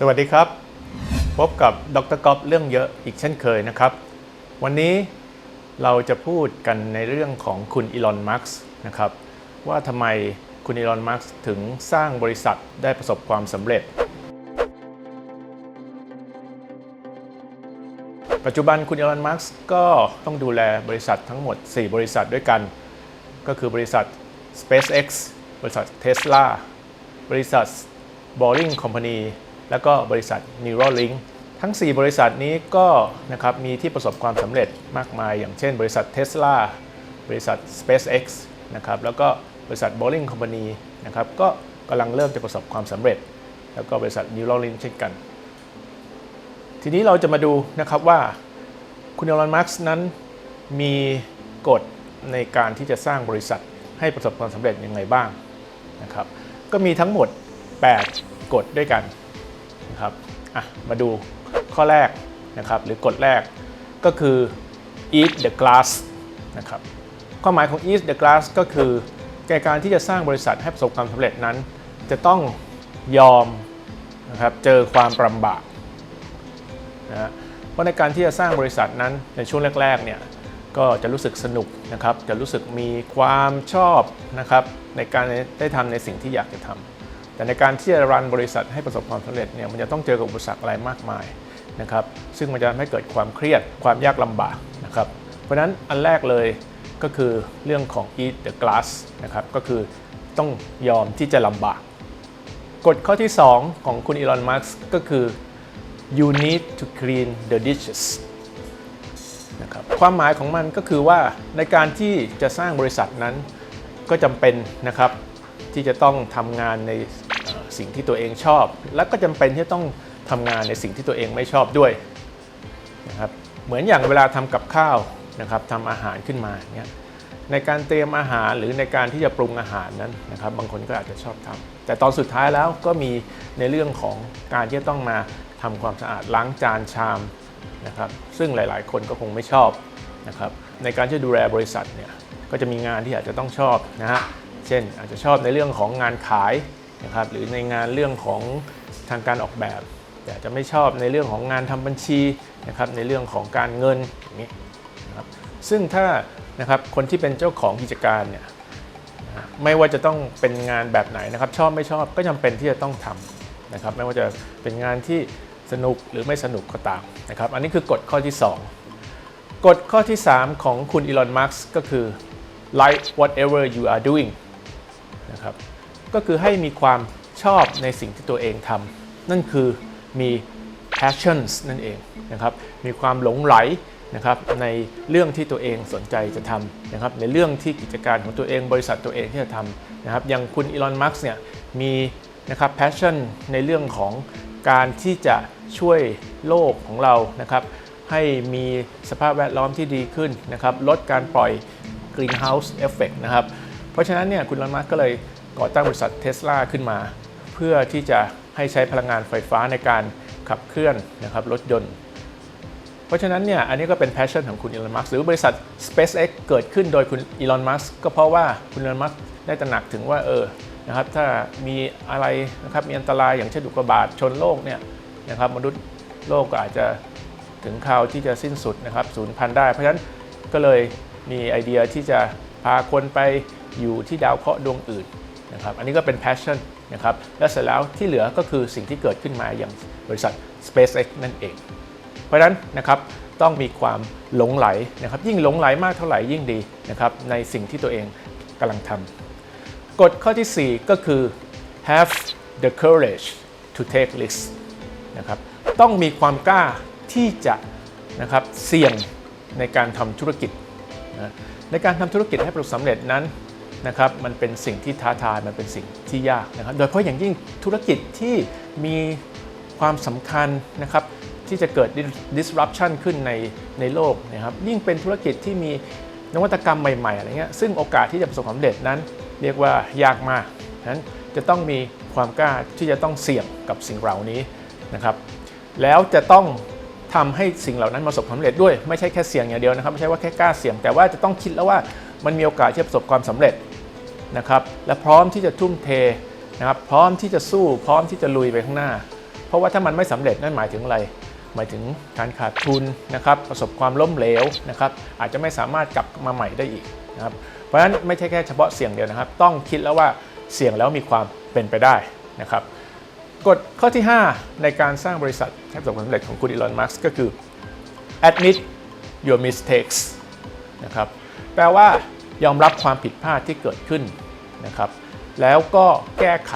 สวัสดีครับ พบกับดรกอฟเรื่องเยอะอีกเช่นเคยนะครับ วันนี้เราจะพูดกันในเรื่องของคุณอีลอนมัสก์นะครับ ว่าทำไมคุณอีลอนมัสก์ถึงสร้างบริษัทได้ประสบความสำเร็จ ปัจจุบันคุณอีลอนมัสก์ก็ต้องดูแลบริษัททั้งหมด 4 บริษัทด้วยกัน ก็คือบริษัท SpaceX บริษัท Tesla บริษัท Boring Company แล้วก็บริษัท Neuralink ทั้ง 4 บริษัทนี้ก็นะครับมีที่ประสบความสำเร็จมากมาย อย่างเช่น บริษัท Tesla บริษัท SpaceX นะครับแล้วก็บริษัท Boring Company นะครับก็กำลังเริ่มจะประสบความสำเร็จ แล้วก็บริษัท Neuralink เช่นกัน ทีนี้เราจะมาดูนะครับว่าคุณอลอนมัสก์นั้นมีกฎในการที่จะสร้างบริษัทให้ประสบความสำเร็จยังไงบ้างนะครับก็มีทั้งหมด 8 กฎด้วยกัน นะครับอะมาดูข้อแรกนะครับหรือกฎแรกก็คือ eat the glass นะครับความหมายของ eat the glass ก็คือแก่การที่จะสร้างบริษัทให้ประสบความสำเร็จนั้น จะต้องยอมนะครับเจอความลำบากนะฮะเพราะในการที่จะสร้างบริษัทนั้นในช่วงแรกๆเนี่ยก็จะรู้สึกสนุกนะครับ จะรู้สึกมีความชอบนะครับในการได้ทำในสิ่งที่อยากจะทำ แต่ในการที่จะรันบริษัทให้ประสบความสำเร็จเนี่ยมันจะต้องเจอกับอุปสรรคอะไรมากมายนะครับซึ่งมันจะทำให้เกิดความเครียดความยากลำบากนะครับเพราะฉะนั้นอันแรกเลยก็คือเรื่องของ eat the glass นะครับก็คือต้องยอมที่จะลำบากกฎข้อที่ 2 ของคุณอีลอนมัสก์ก็คือ you need to clean the dishes นะครับความหมายของมันก็คือว่าในการที่จะสร้างบริษัทนั้นก็จำเป็นนะครับที่จะต้องทำงานใน สิ่งที่ตัวเองชอบ และก็จำเป็นที่ต้องทำงานในสิ่งที่ตัวเองไม่ชอบด้วยนะครับเหมือนอย่างเวลาทำกับข้าวนะครับทำอาหารขึ้นมาเนี่ยในการเตรียมอาหารหรือในการที่จะปรุงอาหารนั้นนะครับ บางคนก็อาจจะชอบทำแต่ตอนสุดท้ายแล้วก็มีในเรื่องของการที่ต้องมาทำความสะอาดล้างจานชามนะครับ ซึ่งหลาย ๆ คนก็คงไม่ชอบนะครับ ในการที่ดูแลบริษัทเนี่ยก็จะมีงานที่อาจจะต้องชอบนะฮะเช่นอาจจะชอบในเรื่องของงานขาย นะครับหรือในงานเรื่องของทางการออกแบบแต่อาจจะไม่ชอบในเรื่องของงานทำบัญชีนะครับในเรื่องของการเงินอย่างนี้นะครับซึ่งถ้านะครับคนที่เป็นเจ้าของกิจการเนี่ยไม่ว่าจะต้องเป็นงานแบบไหนนะครับ ชอบไม่ชอบก็จำเป็นที่จะต้องทำนะครับ ไม่ว่าจะเป็นงานที่สนุกหรือไม่สนุกก็ตามนะครับ อันนี้คือกฎข้อที่ 2 กฎข้อที่ 3 ของคุณอีลอนมัสก์ก็คือ like whatever you are doing นะครับ ก็คือให้มีความชอบในสิ่งที่ตัวเองทำนั่นคือมี passions นั่นเองนะครับมีความหลงไหลนะครับในเรื่องที่ตัวเองสนใจจะทำนะครับในเรื่องที่กิจการของตัวเองบริษัทตัวเองที่จะทำนะครับอย่างคุณอีลอนมัสก์เนี่ยมีนะครับ passion ในเรื่องของการที่จะช่วยโลกของเรานะครับให้มีสภาพแวดล้อมที่ดีขึ้นนะครับลดการปล่อย greenhouse effect นะครับเพราะฉะนั้นเนี่ยคุณอีลอนมัสก์ก็เลย ก่อตั้งบริษัทเทสลาขึ้นมา เพื่อที่จะให้ใช้พลังงานไฟฟ้าในการขับเคลื่อนนะครับรถยนต์ เพราะฉะนั้นเนี่ยอันนี้ก็เป็น passion ของคุณอีลอนมัสหรือบริษัท SpaceX เกิดขึ้นโดยคุณอีลอนมัสก็เพราะว่าคุณอีลอนมัสได้ตระหนักถึงว่าเออนะครับถ้ามีอะไรนะครับมีอันตรายอย่างเช่นอุกกาบาตชนโลกเนี่ยนะครับมนุษย์โลกก็อาจจะถึงคราวที่จะสิ้นสุดนะครับสูญพันธุ์ได้ เพราะฉะนั้นก็เลยมีไอเดียที่จะพาคนไปอยู่ที่ดาวเคราะห์ดวงอื่น นะครับอันนี้ก็เป็น passion นะครับและเสร็จแล้วที่เหลือก็คือสิ่งที่เกิดขึ้นมาอย่างบริษัท SpaceX นั่นเอง เพราะฉะนั้นนะครับต้องมีความหลงไหลนะครับยิ่งหลงไหลมากเท่าไหร่ยิ่งดีนะครับในสิ่งที่ตัวเองกำลังทำกฎข้อทีสี่4 ก็คือ have the courage to take risks นะครับต้องมีความกล้าที่จะนะครับเสี่ยงในการทำธุรกิจนะในการทำธุรกิจให้ประสบสำเร็จนั้น นะครับมันเป็นสิ่งที่ท้าทายมันเป็นสิ่งที่ยากนะครับ โดยเฉพาะอย่างยิ่งธุรกิจที่มีความสำคัญนะครับที่จะเกิด disruption ขึ้นในในโลกนะครับยิ่งเป็นธุรกิจที่มีนวัตกรรมใหม่ๆอะไรเงี้ยซึ่งโอกาสที่จะประสบความสำเร็จนั้น เรียกว่ายากมากนั้นจะต้องมีความกล้าที่จะต้องเสี่ยงกับสิ่งเหล่านี้นะครับแล้วจะต้องทำให้สิ่งเหล่านั้นประสบความสำเร็จด้วยไม่ใช่แค่เสี่ยงอย่างเดียวนะครับไม่ใช่ว่าแค่กล้าเสี่ยงแต่ว่าจะต้องคิดแล้วว่ามันมีโอกาสที่จะประสบความสำเร็จ นะครับและพร้อมที่จะทุ่มเทนะครับพร้อมที่จะสู้พร้อมที่จะลุยไปข้างหน้า เพราะว่าถ้ามันไม่สำเร็จนั่นหมายถึงอะไร หมายถึงการขาดทุนนะครับประสบความล้มเหลวนะครับอาจจะไม่สามารถกลับมาใหม่ได้อีกนะครับเพราะฉะนั้นไม่ใช่แค่เฉพาะเสี่ยงเดียวนะครับ ต้องคิดแล้วว่าเสี่ยงแล้วมีความเป็นไปได้นะครับกฎข้อที่ 5 ในการสร้างบริษัทให้ประสบความสำเร็จของคุณอีลอน มัสก์ก็คือ admit your mistakes นะครับแปลว่า ยอมรับความผิดพลาดที่เกิดขึ้นนะครับ แล้วก็แก้ไข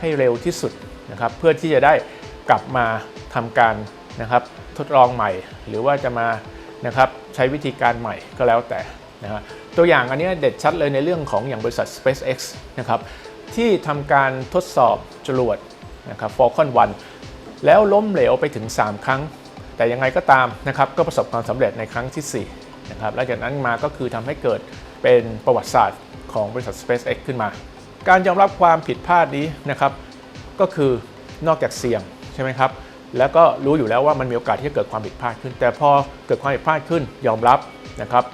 ให้เร็วที่สุดนะครับ เพื่อที่จะได้กลับมาทำการนะครับทดลองใหม่ หรือว่าจะมานะครับใช้วิธีการใหม่ก็แล้วแต่นะฮะตัวอย่างอันนี้เด็ดชัดเลยในเรื่องของอย่างบริษัท SpaceX นะครับที่ทำการทดสอบจรวดนะครับ Falcon 1 แล้วล้มเหลวไปถึง 3 ครั้ง แต่ยังไงก็ตามนะครับก็ประสบความสำเร็จในครั้งที่4นะครับและจากนั้นมาก็คือทำให้เกิด เป็นประวัติศาสตร์ของบริษัท SpaceX ขึ้นมา การยอมรับความผิดพลาดนี้นะครับ ก็คือนอกจากเสี่ยงใช่ไหมครับ แล้วก็รู้อยู่แล้วว่ามันมีโอกาสที่จะเกิดความผิดพลาดขึ้น แต่พอเกิดความผิดพลาดขึ้นยอมรับนะครับ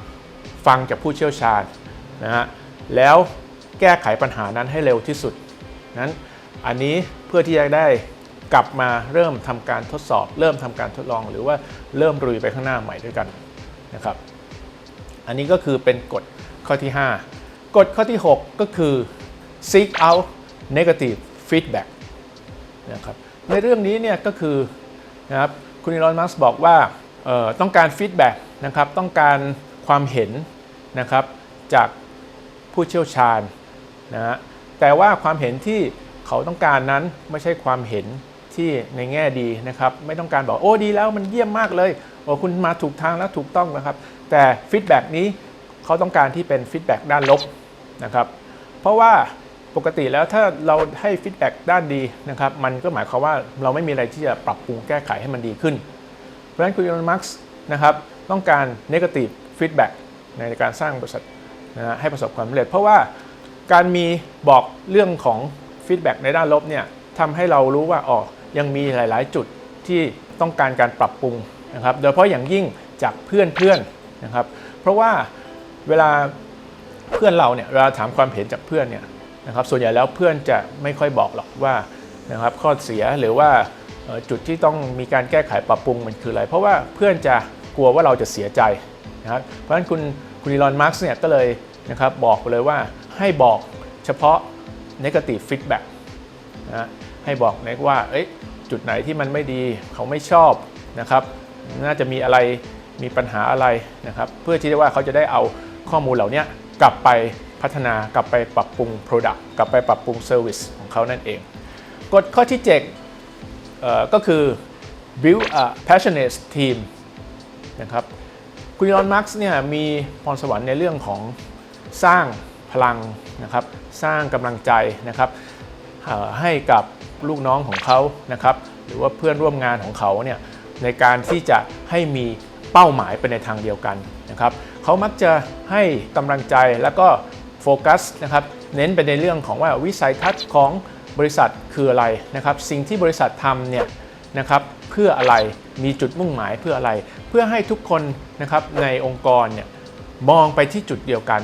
ฟังจากผู้เชี่ยวชาญนะฮะ แล้วแก้ไขปัญหานั้นให้เร็วที่สุด นั้นอันนี้เพื่อที่จะได้กลับมาเริ่มทำการทดสอบ เริ่มทำการทดลอง หรือว่าเริ่มรุยไปข้างหน้าใหม่ด้วยกันนะครับ อันนี้ก็คือเป็นกฎ ข้อที่ 5 กฎข้อที่ 6 ก็คือ seek out negative feedback นะครับในเรื่องนี้เนี่ยก็คือนะครับคุณอีลอนมัสบอกว่าต้องการฟีดแบ็กนะครับต้องการความเห็นนะครับจากผู้เชี่ยวชาญนะฮะแต่ว่าความเห็นที่เขาต้องการนั้นไม่ใช่ความเห็นที่ในแง่ดีนะครับไม่ต้องการบอกโอ้ดีแล้วมันเยี่ยมมากเลยโอ้คุณมาถูกทางแล้วถูกต้องนะครับ แต่ฟีดแบ็กนี้ เขาต้องการที่เป็นฟีดแบ็กด้านลบนะครับ เพราะว่าปกติแล้วถ้าเราให้ฟีดแบ็กด้านดีนะครับ มันก็หมายความว่าเราไม่มีอะไรที่จะปรับปรุงแก้ไขให้มันดีขึ้น เพราะฉะนั้นคุณอีลอนมัสก์นะครับต้องการ negative feedback ในการสร้างบริษัทนะฮะให้ประสบความสำเร็จ เพราะว่าการมีบอกเรื่องของฟีดแบ็กในด้านลบเนี่ยทำให้เรารู้ว่าอ๋อยังมีหลาย ๆ จุดที่ต้องการการปรับปรุงนะครับ โดยเฉพาะอย่างยิ่งจากเพื่อนเพื่อนๆนะครับ เพราะว่า เวลาเพื่อนเราเนี่ยเวลาถามความเห็นจากเพื่อนเนี่ยนะครับส่วนใหญ่แล้วเพื่อนจะไม่ค่อยบอกหรอกว่านะครับข้อเสียหรือว่าจุดที่ต้องมีการแก้ไขปรับปรุงมันคืออะไร เพราะว่าเพื่อนจะกลัวว่าเราจะเสียใจนะครับเพราะฉะนั้นคุณคุณอีลอนมาร์กเนี่ยก็เลยนะครับบอกไปเลยว่าให้บอกเฉพาะ negative feedback นะให้บอกนะว่าเอ้ยจุดไหนที่มันไม่ดีเขาไม่ชอบนะครับ น่าจะมีอะไรมีปัญหาอะไรนะครับ เพื่อที่จะว่าเขาจะได้เอา ข้อมูลเหล่านี้กลับไปพัฒนากลับไปปรับปรุง Product กลับไปปรับปรุง Service ของเขานั่นเอง กฎข้อที่7เอ่อก็คือ build a passionate team นะครับคุณอีลอนมาร์กเนี่ยมีพรสวรรค์ในเรื่องของสร้างพลังนะครับ สร้างกำลังใจนะครับให้กับลูกน้องของเขานะครับ หรือว่าเพื่อนร่วมงานของเขาเนี่ยในการที่จะให้มี เป้าหมายไปในทางเดียวกันนะครับเขามักจะให้กำลังใจแล้วก็โฟกัสนะครับเน้นไปในเรื่องของว่าวิสัยทัศน์ของบริษัทคืออะไรนะครับ สิ่งที่บริษัททำเนี่ยนะครับเพื่ออะไรมีจุดมุ่งหมายเพื่ออะไร เพื่อให้ทุกคนนะครับในองค์กรเนี่ยมองไปที่จุดเดียวกัน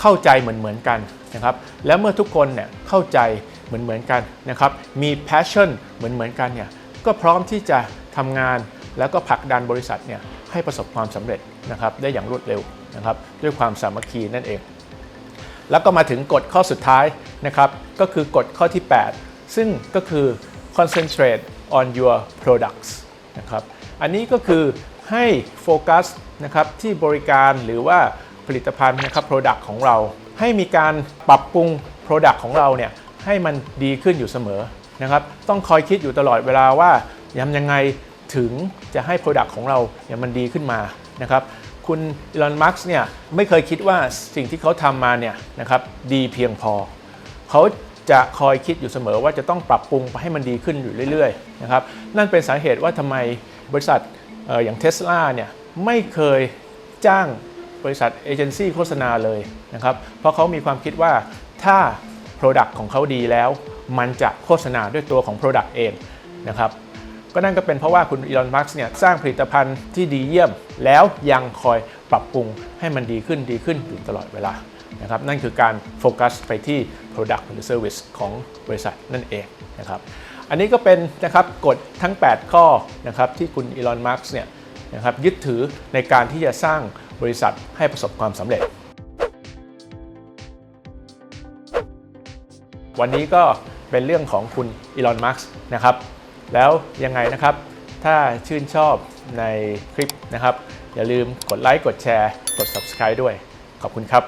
เข้าใจเหมือนเหมือนกันนะครับแล้วเมื่อทุกคนเนี่ยเข้าใจเหมือนเหมือนกันนะครับมี passion เหมือนเหมือนกันเนี่ยก็พร้อมที่จะทำงาน แล้วก็ผลักดันบริษัทเนี่ยให้ประสบความสำเร็จนะครับได้อย่างรวดเร็วนะครับด้วยความสามัคคีนั่นเอง แล้วก็มาถึงกฎข้อสุดท้ายนะครับก็คือกฎข้อที่ 8 ซึ่งก็คือ concentrate on your products นะครับอันนี้ก็คือให้โฟกัสนะครับที่บริการหรือว่าผลิตภัณฑ์นะครับ product ของเรา ให้มีการปรับปรุง product ของเราเนี่ยให้มันดีขึ้นอยู่เสมอนะครับต้องคอยคิดอยู่ตลอดเวลาว่าทำยังไง ถึงจะให้ product ของเราเนี่ยมันดีขึ้นมานะครับคุณอีลอนมัสก์เนี่ยไม่เคยคิดว่าสิ่งที่เขาทำมาเนี่ยนะครับดีเพียงพอ เขาจะคอยคิดอยู่เสมอว่าจะต้องปรับปรุงไปให้มันดีขึ้นอยู่เรื่อยๆนะครับนั่นเป็นสาเหตุว่าทำไมบริษัทอออย่างเทสลาเนี่ยไม่เคยจ้างบริษัทเอเจนซี่โฆษณาเลยนะครับเพราะเขามีความคิดว่าถ้า Product ของเขาดีแล้ว มันจะโฆษณาด้วยตัวของ Product เองนะครับ ก็นั่นก็เป็นเพราะว่าคุณอีลอนมัสก์เนี่ยสร้างผลิตภัณฑ์ที่ดีเยี่ยม แล้วยังคอยปรับปรุงให้มันดีขึ้นดีขึ้นอยู่ตลอดเวลานะครับนั่นคือการโฟกัสไปที่ Product หรือ Service ของบริษัทนั่นเองนะครับอันนี้ก็เป็นนะครับกฎทั้ง 8 ข้อนะครับที่คุณอีลอนมาร์กเนี่ยนะครับยึดถือในการที่จะสร้างบริษัทให้ประสบความสำเร็จ วันนี้ก็เป็นเรื่องของคุณอีลอนมาร์กนะครับ แล้วยังไงนะครับ ถ้าชื่นชอบในคลิปนะครับ อย่าลืมกดไลค์กดแชร์ กด Subscribe ด้วย ขอบคุณครับ